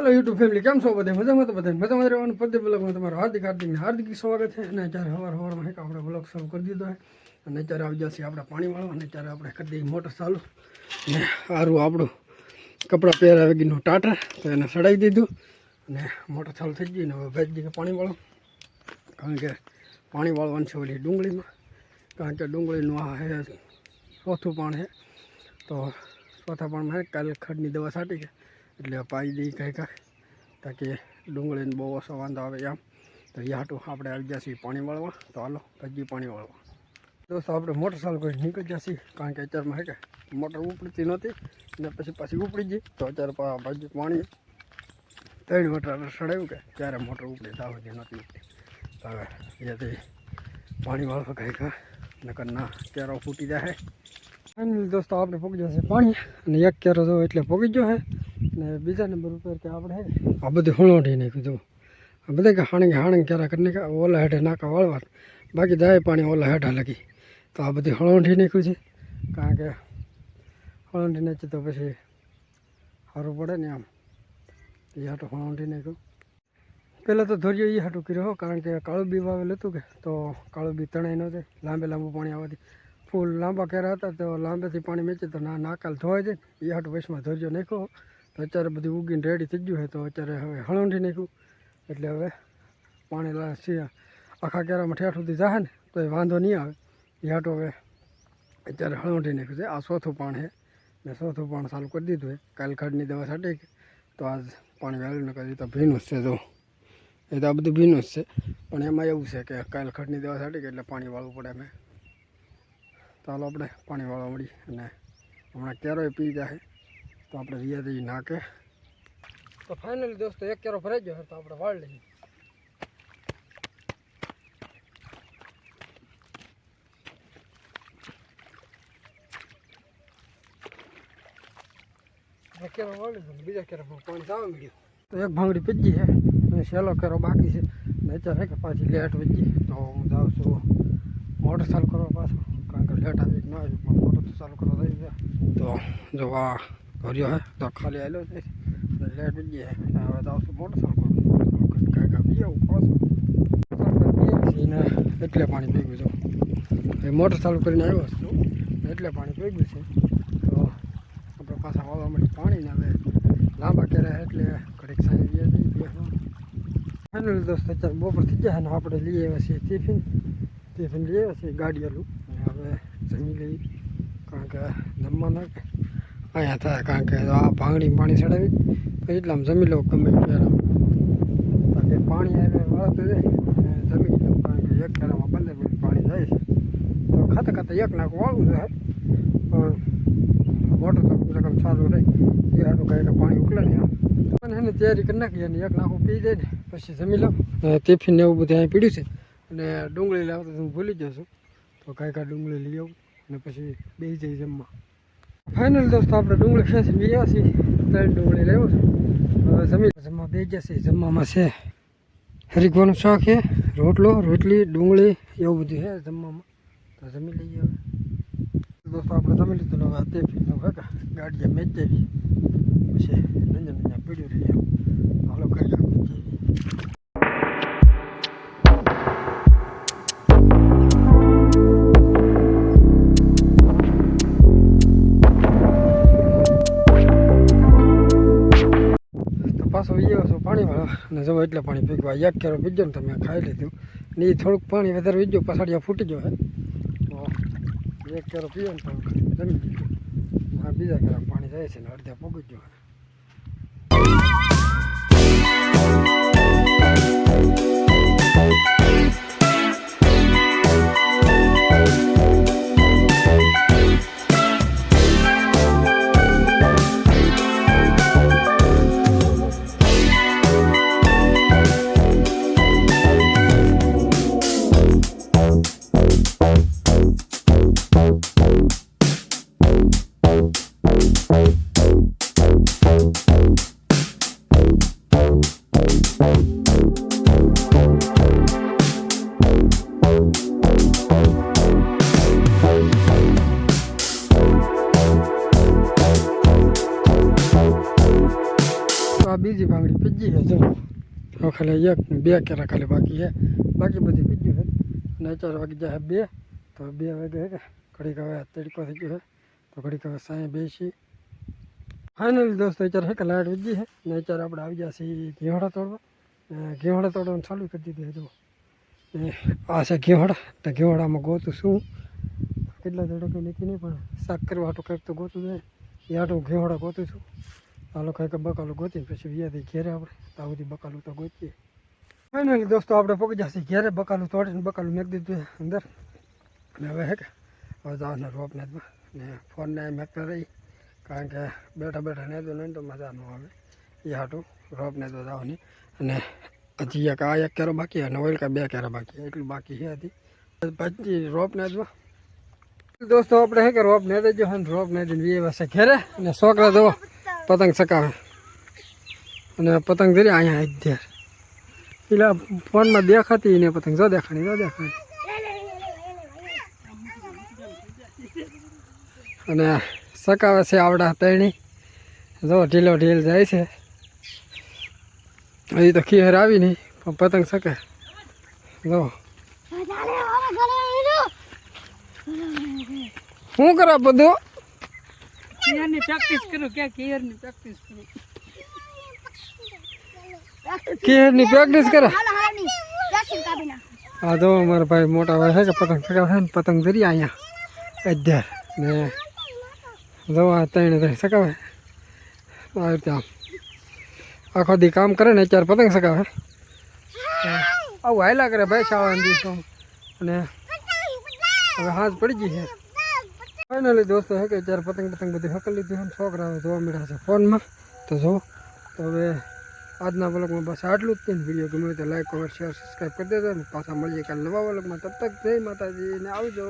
હાલો YouTube family કેમ છો બધે? મજામાં તો બધા? મજામાં રહેવાનું. પદ્ય બ્લોગમાં તમારું હાર્દિક હાર્દિક હાર્દિક સ્વાગત છે. અને અત્યારે હવાર હવારમાં એક આપણે બ્લોગ શરૂ કરી દીધો છે. અને અત્યારે આવી જશે આપણે પાણી વાળવા. અને અત્યારે આપણે કરી દઈએ મોટર ચાલુ. અને સારું આપણું કપડાં પહેરા વગીનું ટાટર. તો એને સડાવી દીધું. અને મોટર ચાલુ થઈ ગઈ. ને હવે ભેજ કે પાણી વાળો કારણ કે પાણી વાળવાનું છે ઓલી ડુંગળીમાં. કારણ કે ડુંગળીનું આ હે ચોથું પાણ છે. તો ચોથા પાણમાં કાલે ખડની દવા છાંટી છે. એટલે પાઈ દઈ કંઈ કાંઈ તાકે ડુંગળીને બહુ ઓછો વાંધો આવે એમ. તો એ આપણે આવી જશે પાણી વાળવા. તો હાલો હજી પાણી વાળવા. દોસ્તો આપણે મોટર ચાલુ કરી નીકળી જશે કારણ કે અત્યારમાં હે કે મોટર ઉપડતી નહોતી, ને પછી પાછી ઉપડી ગઈ. તો અત્યારે ભજી પાણી ત્રણ મોટર સડાવ્યું કે ત્યારે મોટર ઉપડી ત્યાં સુધી નહોતી ઉપડી હવે જેથી પાણી વાળવા કંઈ કા નકર ના, કેરો ફૂટી જાય ફાઇનલી દોસ્તો, આપણે પોગી જશે પાણી, અને એક કેરો જો એટલે પોગી ગયો હે. ને બીજા નંબર ઉપર કે આપણે આ બધું હણોટી નાખ્યું આ બધા કે હાણે હાણે ક્યારે કરીને ઓલા હેઠે નાકા વાળવા. બાકી દાય પાણી ઓલા હેઠા લગી. તો આ બધી હળવંઠી નાખ્યું છે. કારણ કે હળવંઠી નાખી તો પછી સારું પડે ને આમ. એ હાટું હળવંઠી નાખ્યું પહેલાં તો ધોર્યો એ હાટું કર્યો કારણ કે કાળું બી વાવેલું હતું કે, તો કાળું બી તણાઈ નહોતી લાંબે લાંબુ પાણી આવવાથી. ફૂલ લાંબા કેરા હતા, તો લાંબેથી પાણી મેચે તો ના નાકાલ ધોવાય જાય એ હાટું વૈશમાં ધોર્યો નાખ્યો અત્યારે બધું ઉગીને રેડી થઈ ગયું છે, તો અત્યારે હવે હળોંઠી નાખ્યું. એટલે હવે પાણી સી આખા કેરામાં ઠેઠ સુધી જાય ને તો એ વાંધો નહીં આવે. હાટું હવે અત્યારે હળોંઠી નાખ્યું છે. આ ચોથું પાણ છે. મેં ચોથું પાણ ચાલુ કરી દીધું છે. કાલ ખડની દવા છાંટી તો આજ પાણી વહેલું ન કરી તો ભીનું છે, જો. એ તો આ બધું ભીનું જ છે. પણ એમાં એવું છે કે કાલ ખડની દવા છાંટી એટલે પાણી વાળવું પડે મેં તો હાલો આપણે પાણી વાળવા મળી અને હમણાં કેરોય પી જાય તો આપણે રિયાદી નાકે તો ફાઇનલી દોસ્તો એક કેરો ભરાઈ ગયો તો આપણે વાળ લઈએ. એક કેરો વાળી દીધો, બીજા કેરામાં પાણી જવા મળ્યું તો એક ભાંગડી પીજી છે અને છેલ્લો કેરો બાકી છે. ને અત્યારે કે પાછી લેટ વજી તો હું જાઉં છું મોટર ચાલુ કરવા પાછું કારણ કે લેટ આવી કે ના આવી પણ મોટર તો ચાલુ કરવા થઈ ગયા તો જો આ ભર્યો હે? તો ખાલી આવેલો છે. લેટ હે હવે છું મોટર ચાલુ કરવા કાંઈક આવું પાછું એટલે પાણી ભેગું ગયું એ મોટર ચાલુ કરીને આવ્યો છું. એટલે પાણી ભેગું છે. તો આપણે પાછા વાળવા માટે પાણી ને હવે લાંબા કર્યા એટલે ઘડીક સાંજે ગયા બેસવા ફાઇનલ દોસ્ત અત્યારે બપોર થઈ ગયા અને આપણે લઈ આવ્યા છીએ ટિફિન. ટિફિન લઈ આવ્યા છીએ ગાડીયાલું હવે જમી લઈ કારણ કે જમવા ના કે અહીંયા થાય કારણ કે આ ભાંગડી પાણી ચડાવી તો એટલામાં જમી લઉં ગમે ત્યારે. બાકી પાણી આવે વાળતું જાય જમી લઉં કારણ કે એક કેરામાં પંદર મિનિટ પાણી જાય છે. તો ખાતા ખાતા એક નાખ વાળવું છે પણ મોટર તો કમસે કમ ચાલુ રહે. એ આટલું કાંઈ પાણી ઉકળે ને આમ. એને તૈયારી કરી નાખી, અને એક નાખું પી જાય ને પછી જમી લઉં. ટિફિન ને એવું બધું અહીં પીડ્યું છે, અને ડુંગળી લાવતા હું ભૂલી જશું તો કાંઈ કાંઈ ડુંગળી લઈ આવું, અને પછી બેસી જઈ જમવા. ફાઇનલ દોસ્તો આપણે ડુંગળી ખેંચી ગયા છીએ ત્રણ ડુંગળી લેવો છું. હવે જમી જમવા બે ગયા છે, જમવામાં છે હરિકવાનું શાક છે, રોટલો, રોટલી, ડુંગળી, એવું બધું છે જમવામાં. તો જમી લઈએ હવે. દોસ્તો, આપણે જમી લીધું હવે તે હવે ગાડીએ મેચ પછી નંજા નંજા પીડ્યું રહી હાલો કાંઈ પાછો પાણી અને જવો એટલે પાણી પીગવા એક કેરો, પીજો ને તમે, ખાઈ લીધું. ને એ થોડુંક પાણી વધારે વીજો પછાડિયા ફૂટી ગયો એક કેરો પીવો ને તો જમી લીધું. બીજા કેરા પાણી જાય છે ને અડધા પગી ગયો બીજી ભાંગડી પીજી છે, જો. હવે ખાલી એક બે કેરા ખાલી બાકી છે. બાકી બધી પીજી છે. અને ચાર વાગી જાય બે. તો બે વાગે ઘડીક હવે તડકો થઈ ગયો છે. તો ઘડીક હવે સાંજે બેસી. ફાઇનલી દોસ્તો, અત્યારે છે કે લાઇટ વીજી છે ને અત્યારે આપણે આવી ગયા છીએ ઘેવાડા તોડવા. ઘેવાડા તોડવાનું ચાલુ કરી દીધું હજુ આ છે ઘેવાડા, તો ઘેવાડામાં ગોતું શું કેટલા દડો કંઈ નીકળી નહીં, પણ શાક કરવા હાટું કંઈક તો ગોતું જાય. એ હાટું ઘેવાડા ગોતું છું. હાલો કંઈક બકાલું ગોતી પછી વ્યાથી ઘેરે આપણે, તો બધી બકાલું તો ગોતીએ. ફાઇનલી દોસ્તો, આપણે પગી જશે ઘેરે, બકાલું તોડીને બકાલું મેક દીધું અંદર. અને હવે હે કે, હવે જવાના રોપ નેટમાં ને ફોનને મેકતા રહી. કારણ કે બેઠા બેઠા નેતો નહીં તો મજા ન આવે. એ હાટું રોપ ને તો જવાની. અને હજી એક આ એક કેરો બાકી અને ઓઇલ કા બે કેરો બાકી એટલું બાકી છે હતી પછી રોપ ને દોસ્તો, આપણે હે કે રોપ ને દેજો અને રોપ ને દઈને વીએ પાસે ઘેરે. અને છોકરા દો પતંગ સકાવે અને પતંગ ધરી અહીંયા એક ધેર એટલે ફોનમાં દેખાતી ને પતંગ. જો દેખાણી જો દેખાણી. અને સકાવે છે આવડા તેણી. જો ઢીલો ઢીલ જાય છે. હજી તો ખીહર આવી નહીં પણ પતંગ શકે જો. શું કરો બધું? કિયરની પ્રેક્ટિસ કરું ક્યાં કિયરની પ્રેક્ટિસ કરું? ખીહરની પ્રેક્ટિસ કરે? હા જો મારા ભાઈ મોટા ભાઈ છે કે પતંગ સકાવે છે ને પતંગ ધરી અહીંયા. અધ્યાર ને જો ત્રણ ત્રણે સકાવે. આવી રીતે આમ. આખો દી કામ કરે ને અત્યારે પતંગ સકાવે. આવું હાયલા કરે ભાઈ શાળાના દિવસો અને હવે હાથ પડી ગઈ છે. ફાઇનલી દોસ્તો, હે કે અત્યારે પતંગ પતંગ બધી હકલ લીધી છે છોકરાઓ જોવા મળ્યા છે ફોનમાં. તો જો, તો હવે આજના વ્લોગમાં બસ આટલું જ છે વીડિયો ગમે તો લાઈક કમેન્ટ શેર સબસ્ક્રાઈબ કરી દેજો ને. પાછા મળીએ કાલે નવા વ્લોગમાં. તબ તક જય માતાજી ને આવજો.